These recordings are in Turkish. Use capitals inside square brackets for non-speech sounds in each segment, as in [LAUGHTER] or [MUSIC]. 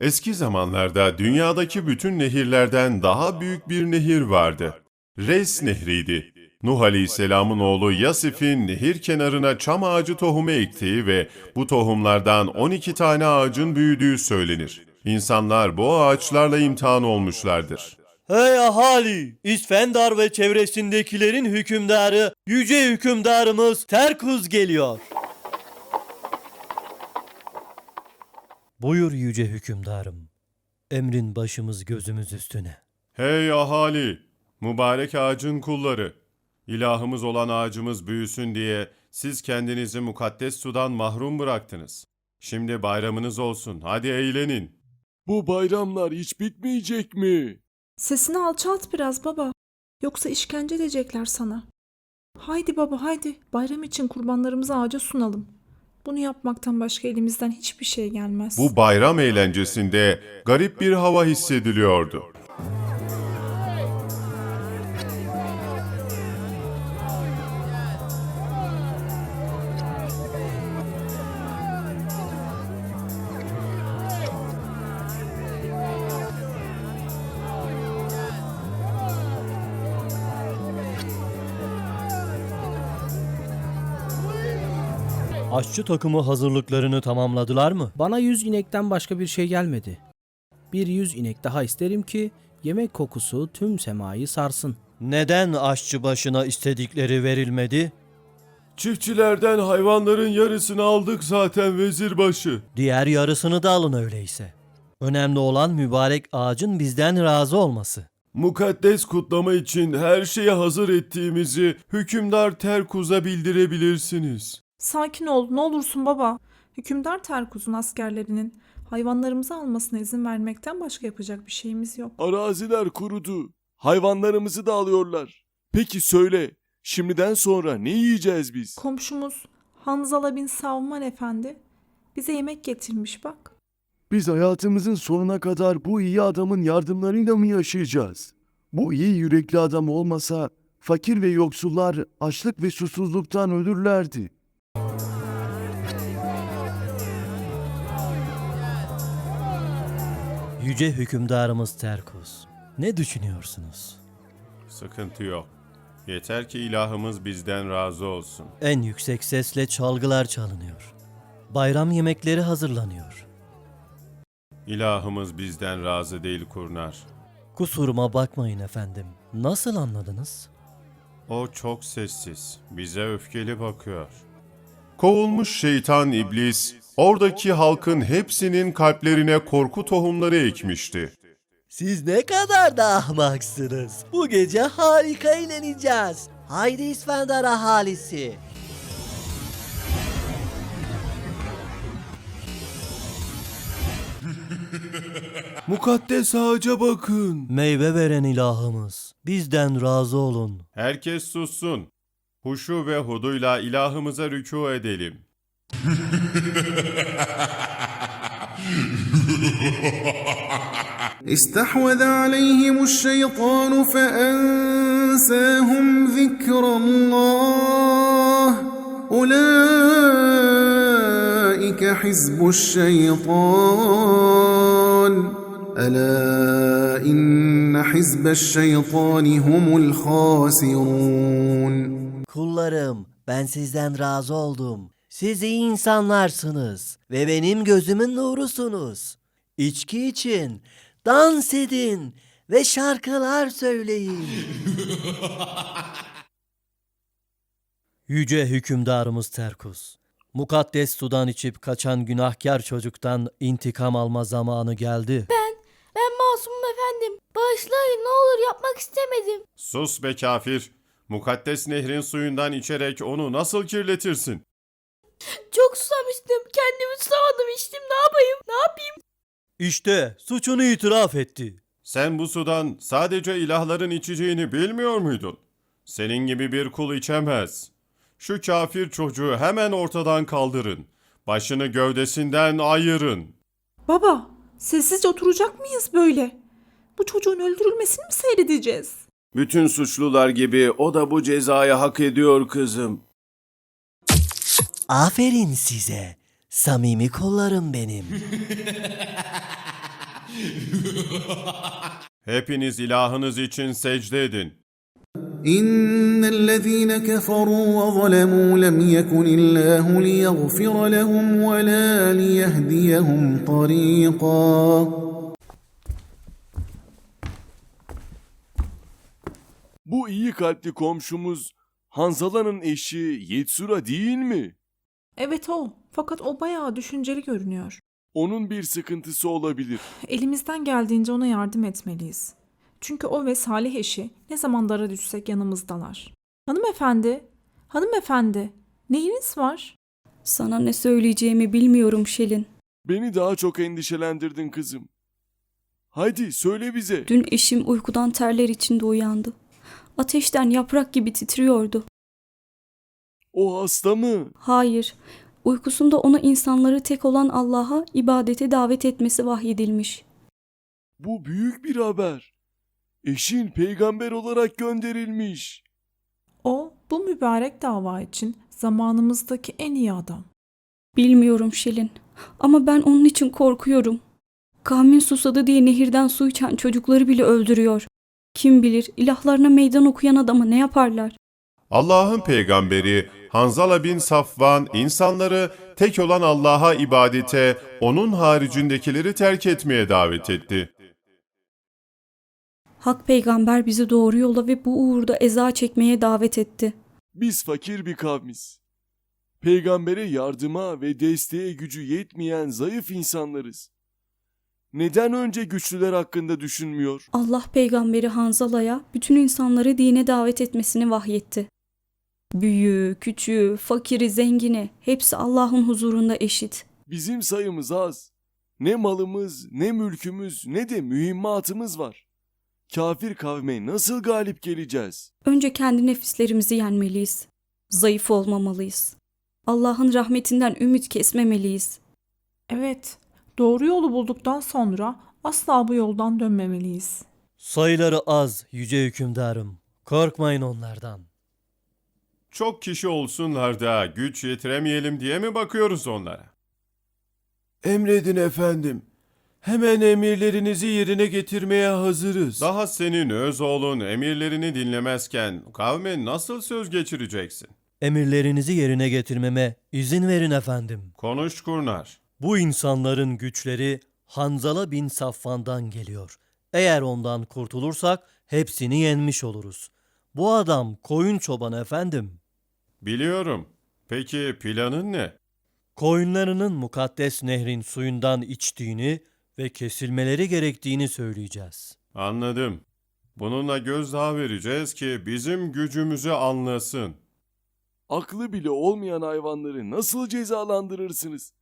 Eski zamanlarda dünyadaki bütün nehirlerden daha büyük bir nehir vardı. Reis Nehri'ydi. Nuh Aleyhisselam'ın oğlu Yasif'in nehir kenarına çam ağacı tohumu ektiği ve bu tohumlardan 12 tane ağacın büyüdüğü söylenir. İnsanlar bu ağaçlarla imtihan olmuşlardır. Hey ahali! İsfendar ve çevresindekilerin hükümdarı, yüce hükümdarımız Terkuz geliyor. Buyur yüce hükümdarım. Emrin başımız gözümüz üstüne. Hey ahali! Mübarek ağacın kulları! İlahımız olan ağacımız büyüsün diye siz kendinizi mukaddes sudan mahrum bıraktınız. Şimdi bayramınız olsun, hadi eğlenin. Bu bayramlar hiç bitmeyecek mi? Sesini alçalt biraz baba. Yoksa işkence edecekler sana. Haydi baba haydi. Bayram için kurbanlarımızı ağaca sunalım. Bunu yapmaktan başka elimizden hiçbir şey gelmez. Bu bayram eğlencesinde garip bir hava hissediliyordu. Aşçı takımı hazırlıklarını tamamladılar mı? Bana yüz inekten başka bir şey gelmedi. Bir yüz inek daha isterim ki yemek kokusu tüm semayı sarsın. Neden aşçı başına istedikleri verilmedi? Çiftçilerden hayvanların yarısını aldık zaten vezirbaşı. Diğer yarısını da alın öyleyse. Önemli olan mübarek ağacın bizden razı olması. Mukaddes kutlama için her şeyi hazır ettiğimizi hükümdar Terkuz'a bildirebilirsiniz. Sakin ol ne olursun baba. Hükümdar Terkuz'un askerlerinin hayvanlarımızı almasına izin vermekten başka yapacak bir şeyimiz yok. Araziler kurudu. Hayvanlarımızı da alıyorlar. Peki söyle, şimdiden sonra ne yiyeceğiz biz? Komşumuz Hanzala bin Savman Efendi bize yemek getirmiş bak. Biz hayatımızın sonuna kadar bu iyi adamın yardımlarıyla mı yaşayacağız? Bu iyi yürekli adam olmasa fakir ve yoksullar açlık ve susuzluktan ölürlerdi. Yüce hükümdarımız Terkuz. Ne düşünüyorsunuz? Sıkıntı yok. Yeter ki ilahımız bizden razı olsun. En yüksek sesle çalgılar çalınıyor. Bayram yemekleri hazırlanıyor. İlahımız bizden razı değil kurnar. Kusuruma bakmayın efendim. Nasıl anladınız? O çok sessiz, bize öfkeli bakıyor. Kovulmuş şeytan iblis, oradaki halkın hepsinin kalplerine korku tohumları ekmişti. Siz ne kadar da ahmaksınız. Bu gece harika eğleneceğiz. Haydi İsfendar ahalisi. [LAUGHS] Mukaddes ağaca bakın. Meyve veren ilahımız. Bizden razı olun. Herkes sussun. Huşu ve huduyla ilahımıza rükû edelim. استحوذ عليهم الشيطان فأنساهم ذكر الله أولئك حزب الشيطان ألا إن حزب الشيطان هم الخاسرون Kullarım, ben sizden razı oldum. Siz iyi insanlarsınız ve benim gözümün nurusunuz. İçki için dans edin ve şarkılar söyleyin. [LAUGHS] Yüce hükümdarımız Terkuz. Mukaddes sudan içip kaçan günahkar çocuktan intikam alma zamanı geldi. Ben masumum efendim. Bağışlayın ne olur yapmak istemedim. Sus be kafir! Mukaddes nehrin suyundan içerek onu nasıl kirletirsin? Çok susamıştım. Kendimi tutamadım içtim. Ne yapayım? Ne yapayım? İşte suçunu itiraf etti. Sen bu sudan sadece ilahların içeceğini bilmiyor muydun? Senin gibi bir kul içemez. Şu kafir çocuğu hemen ortadan kaldırın. Başını gövdesinden ayırın. Baba sessizce oturacak mıyız böyle? Bu çocuğun öldürülmesini mi seyredeceğiz? Bütün suçlular gibi o da bu cezayı hak ediyor kızım. Aferin size. Samimi kollarım benim. [LAUGHS] Hepiniz ilahınız için secde edin. إن الذين كفروا وظلموا لم يكن الله ليغفر لهم ولا ليهديهم طريقا Bu iyi kalpli komşumuz Hanzala'nın eşi Yetsura değil mi? Evet o. Fakat o bayağı düşünceli görünüyor. Onun bir sıkıntısı olabilir. Elimizden geldiğince ona yardım etmeliyiz. Çünkü o ve Salih eşi ne zaman dara düşsek yanımızdalar. Hanımefendi, hanımefendi, neyiniz var? Sana ne söyleyeceğimi bilmiyorum Şelin. Beni daha çok endişelendirdin kızım. Haydi söyle bize. Dün eşim uykudan terler içinde uyandı. Ateşten yaprak gibi titriyordu. O hasta mı? Hayır, uykusunda ona insanları tek olan Allah'a ibadete davet etmesi vahyedilmiş. Bu büyük bir haber. Eşin peygamber olarak gönderilmiş. O, bu mübarek dava için zamanımızdaki en iyi adam. Bilmiyorum Şelin ama ben onun için korkuyorum. Kavmin susadı diye nehirden su içen çocukları bile öldürüyor. Kim bilir ilahlarına meydan okuyan adama ne yaparlar? Allah'ın peygamberi Hanzala bin Safvan insanları tek olan Allah'a ibadete, onun haricindekileri terk etmeye davet etti. Hak peygamber bizi doğru yola ve bu uğurda eza çekmeye davet etti. Biz fakir bir kavmiz. Peygambere yardıma ve desteğe gücü yetmeyen zayıf insanlarız. Neden önce güçlüler hakkında düşünmüyor? Allah peygamberi Hanzala'ya bütün insanları dine davet etmesini vahyetti. Büyüğü, küçüğü, fakiri, zengini hepsi Allah'ın huzurunda eşit. Bizim sayımız az. Ne malımız, ne mülkümüz, ne de mühimmatımız var. Kafir kavme nasıl galip geleceğiz? Önce kendi nefislerimizi yenmeliyiz. Zayıf olmamalıyız. Allah'ın rahmetinden ümit kesmemeliyiz. Evet, doğru yolu bulduktan sonra asla bu yoldan dönmemeliyiz. Sayıları az yüce hükümdarım. Korkmayın onlardan. Çok kişi olsunlar da güç yetiremeyelim diye mi bakıyoruz onlara? Emredin efendim. Hemen emirlerinizi yerine getirmeye hazırız. Daha senin öz oğlun emirlerini dinlemezken kavme nasıl söz geçireceksin? Emirlerinizi yerine getirmeme izin verin efendim. Konuş kurnar. Bu insanların güçleri Hanzala bin Safvan'dan geliyor. Eğer ondan kurtulursak hepsini yenmiş oluruz. Bu adam koyun çobanı efendim. Biliyorum. Peki planın ne? Koyunlarının mukaddes nehrin suyundan içtiğini ve kesilmeleri gerektiğini söyleyeceğiz. Anladım. Bununla gözdağı vereceğiz ki bizim gücümüzü anlasın. Aklı bile olmayan hayvanları nasıl cezalandırırsınız?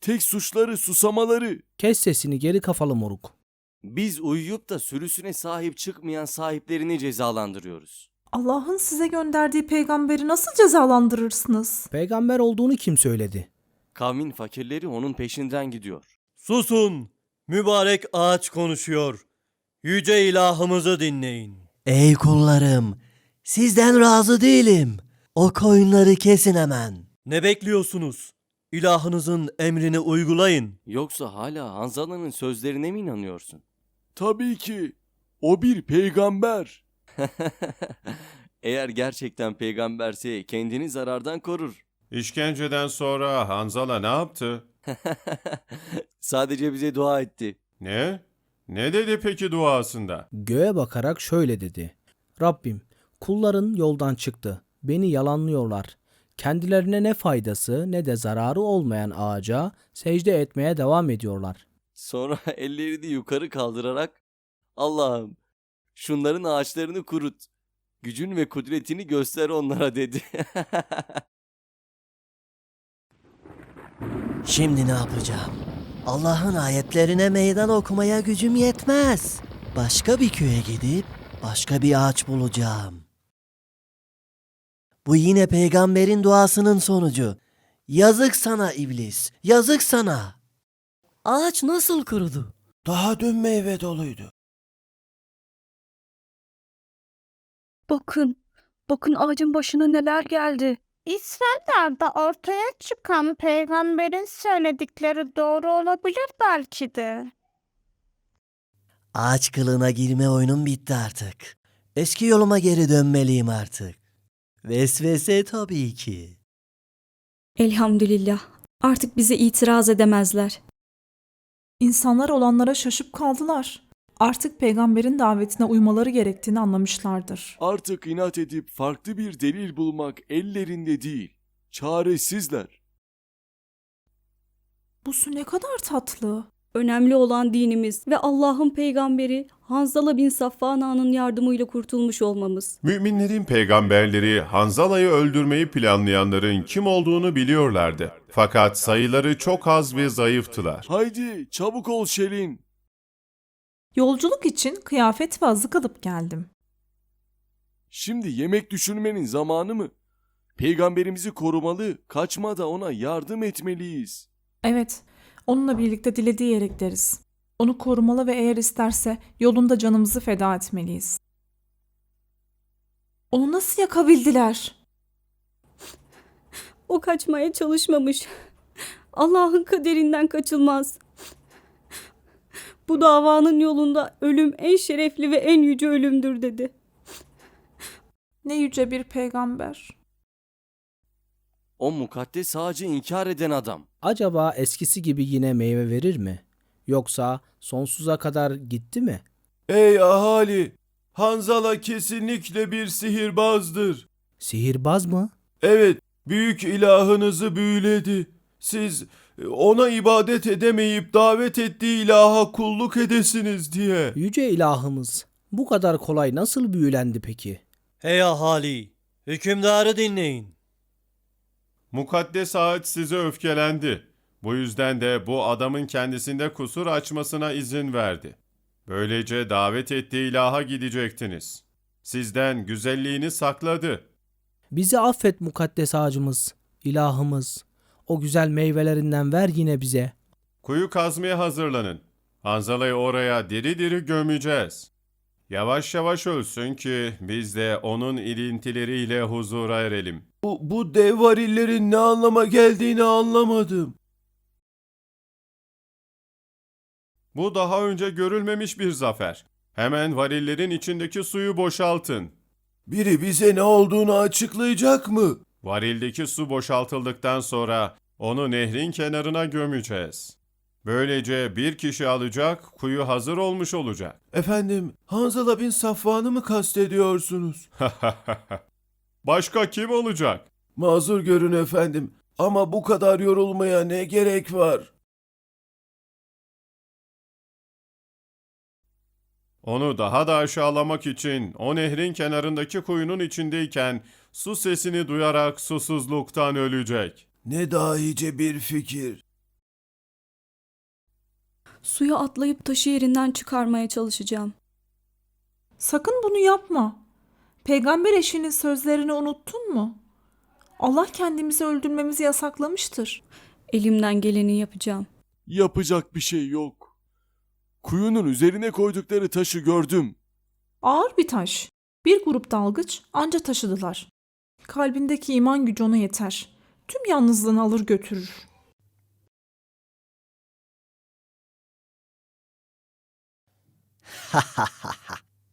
Tek suçları susamaları. Kes sesini geri kafalı moruk. Biz uyuyup da sürüsüne sahip çıkmayan sahiplerini cezalandırıyoruz. Allah'ın size gönderdiği peygamberi nasıl cezalandırırsınız? Peygamber olduğunu kim söyledi? Kavmin fakirleri onun peşinden gidiyor. Susun! Mübarek ağaç konuşuyor. Yüce ilahımızı dinleyin. Ey kullarım, sizden razı değilim. O koyunları kesin hemen. Ne bekliyorsunuz? İlahınızın emrini uygulayın. Yoksa hala Hanzala'nın sözlerine mi inanıyorsun? Tabii ki. O bir peygamber. [LAUGHS] Eğer gerçekten peygamberse kendini zarardan korur. İşkenceden sonra Hanzala ne yaptı? [LAUGHS] Sadece bize dua etti. Ne? Ne dedi peki duasında? Göğe bakarak şöyle dedi. Rabbim, kulların yoldan çıktı. Beni yalanlıyorlar. Kendilerine ne faydası ne de zararı olmayan ağaca secde etmeye devam ediyorlar. Sonra [LAUGHS] ellerini yukarı kaldırarak Allah'ım şunların ağaçlarını kurut. Gücün ve kudretini göster onlara [LAUGHS] dedi. Şimdi ne yapacağım? Allah'ın ayetlerine meydan okumaya gücüm yetmez. Başka bir köye gidip başka bir ağaç bulacağım. Bu yine peygamberin duasının sonucu. Yazık sana iblis, yazık sana. Ağaç nasıl kurudu? Daha dün meyve doluydu. Bakın, bakın ağacın başına neler geldi. İsrail'de ortaya çıkan peygamberin söyledikleri doğru olabilir belki de. Ağaç kılığına girme oyunum bitti artık. Eski yoluma geri dönmeliyim artık. Vesvese tabii ki. Elhamdülillah. Artık bize itiraz edemezler. İnsanlar olanlara şaşıp kaldılar. Artık peygamberin davetine uymaları gerektiğini anlamışlardır. Artık inat edip farklı bir delil bulmak ellerinde değil. Çaresizler. Bu su ne kadar tatlı. Önemli olan dinimiz ve Allah'ın peygamberi Hanzala bin Safvana'nın yardımıyla kurtulmuş olmamız. Müminlerin peygamberleri Hanzala'yı öldürmeyi planlayanların kim olduğunu biliyorlardı. Fakat sayıları çok az ve zayıftılar. Haydi çabuk ol Şelin. Yolculuk için kıyafet ve azık alıp geldim. Şimdi yemek düşünmenin zamanı mı? Peygamberimizi korumalı, kaçmada ona yardım etmeliyiz. Evet, onunla birlikte dilediği yere gideriz. Onu korumalı ve eğer isterse yolunda canımızı feda etmeliyiz. Onu nasıl yakabildiler? O kaçmaya çalışmamış. Allah'ın kaderinden kaçılmaz. Bu davanın yolunda ölüm en şerefli ve en yüce ölümdür dedi. Ne yüce bir peygamber. O mukaddes ağacı inkar eden adam. Acaba eskisi gibi yine meyve verir mi? Yoksa sonsuza kadar gitti mi? Ey ahali! Hanzala kesinlikle bir sihirbazdır. Sihirbaz mı? Evet, büyük ilahınızı büyüledi. Siz ona ibadet edemeyip davet ettiği ilaha kulluk edesiniz diye. Yüce ilahımız bu kadar kolay nasıl büyülendi peki? Hey ahali, hükümdarı dinleyin. Mukaddes ağaç size öfkelendi. Bu yüzden de bu adamın kendisinde kusur açmasına izin verdi. Böylece davet ettiği ilaha gidecektiniz. Sizden güzelliğini sakladı. Bizi affet mukaddes ağacımız, ilahımız. O güzel meyvelerinden ver yine bize. Kuyu kazmaya hazırlanın. Hanzala'yı oraya diri diri gömeceğiz. Yavaş yavaş ölsün ki biz de onun ilintileriyle huzura erelim. Bu, bu dev varillerin ne anlama geldiğini anlamadım. Bu daha önce görülmemiş bir zafer. Hemen varillerin içindeki suyu boşaltın. Biri bize ne olduğunu açıklayacak mı? Varildeki su boşaltıldıktan sonra onu nehrin kenarına gömeceğiz. Böylece bir kişi alacak, kuyu hazır olmuş olacak. Efendim, Hanzala bin Safvan'ı mı kastediyorsunuz? [LAUGHS] Başka kim olacak? Mazur görün efendim ama bu kadar yorulmaya ne gerek var? Onu daha da aşağılamak için o nehrin kenarındaki kuyunun içindeyken su sesini duyarak susuzluktan ölecek. Ne dahice bir fikir. Suya atlayıp taşı yerinden çıkarmaya çalışacağım. Sakın bunu yapma. Peygamber eşinin sözlerini unuttun mu? Allah kendimizi öldürmemizi yasaklamıştır. Elimden geleni yapacağım. Yapacak bir şey yok. Kuyunun üzerine koydukları taşı gördüm. Ağır bir taş. Bir grup dalgıç anca taşıdılar. Kalbindeki iman gücü ona yeter. Tüm yalnızlığını alır götürür.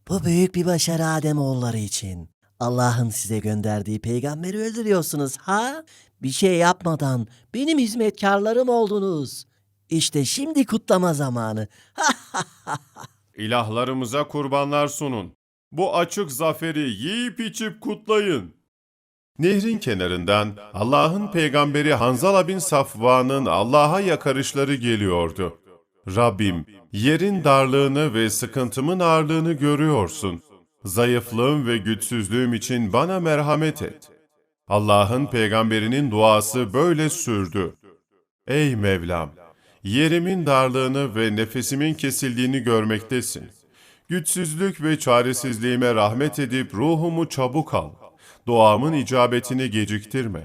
Bu büyük bir başarı Ademoğulları için. Allah'ın size gönderdiği peygamberi öldürüyorsunuz ha? Bir şey yapmadan benim hizmetkarlarım oldunuz. İşte şimdi kutlama zamanı. [LAUGHS] İlahlarımıza kurbanlar sunun. Bu açık zaferi yiyip içip kutlayın. Nehrin kenarından Allah'ın peygamberi Hanzala bin Safvan'ın Allah'a yakarışları geliyordu. Rabbim, yerin darlığını ve sıkıntımın ağırlığını görüyorsun. Zayıflığım ve güçsüzlüğüm için bana merhamet et. Allah'ın peygamberinin duası böyle sürdü. Ey Mevlam! Yerimin darlığını ve nefesimin kesildiğini görmektesin. Güçsüzlük ve çaresizliğime rahmet edip ruhumu çabuk al. Duamın icabetini geciktirme.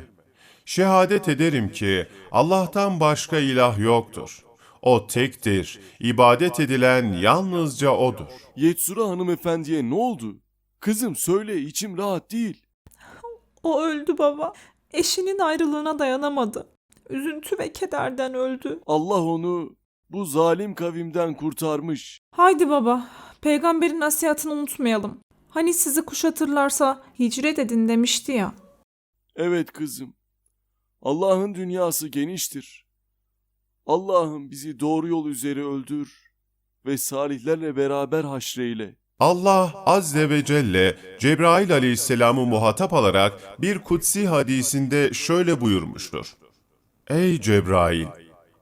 Şehadet ederim ki Allah'tan başka ilah yoktur. O tektir, ibadet edilen yalnızca O'dur. Yetsura hanımefendiye ne oldu? Kızım söyle içim rahat değil. O öldü baba. Eşinin ayrılığına dayanamadı. Üzüntü ve kederden öldü. Allah onu bu zalim kavimden kurtarmış. Haydi baba, peygamberin nasihatini unutmayalım. Hani sizi kuşatırlarsa hicret edin demişti ya. Evet kızım. Allah'ın dünyası geniştir. Allah'ım bizi doğru yol üzere öldür ve salihlerle beraber haşreyle. Allah Azze ve Celle Cebrail aleyhisselamı muhatap alarak bir kutsi hadisinde şöyle buyurmuştur. Ey Cebrail!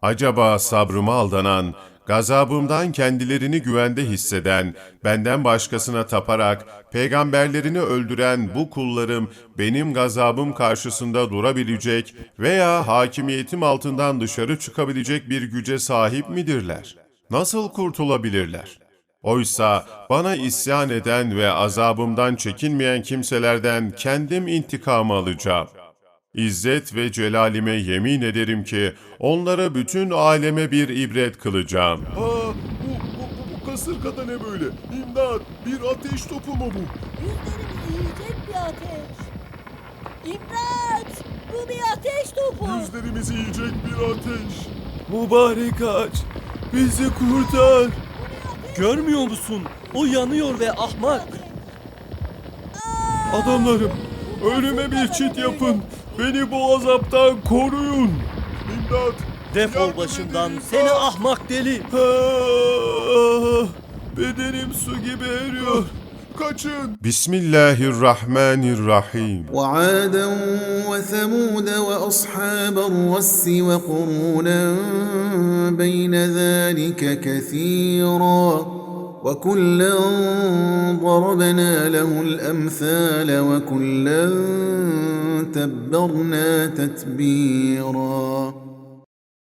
Acaba sabrıma aldanan, gazabımdan kendilerini güvende hisseden, benden başkasına taparak, peygamberlerini öldüren bu kullarım benim gazabım karşısında durabilecek veya hakimiyetim altından dışarı çıkabilecek bir güce sahip midirler? Nasıl kurtulabilirler? Oysa bana isyan eden ve azabımdan çekinmeyen kimselerden kendim intikam alacağım. İzzet ve celalime yemin ederim ki onlara bütün aleme bir ibret kılacağım. Aa, bu, bu, bu kasırgada ne böyle? İmdat! Bir ateş topu mu bu? Yüzlerimizi yiyecek bir ateş. İmdat! Bu bir ateş topu. Yüzlerimizi yiyecek bir ateş. Mübarek ağaç, bizi kurtar. Görmüyor musun? O yanıyor ve ahmak. Adamlarım, ölüme bir çit yapın. Beni bu azaptan koruyun. İmdat! Defol başımdan seni ahmak deli. Ah, Bedenim su gibi eriyor. Kaçın! Bismillahirrahmanirrahim. وعادا وثمود وأصحاب الرس وقرونا بين ذلك كثيرا وكلا ضربنا له الأمثال وكلا تبرنا تتبيرا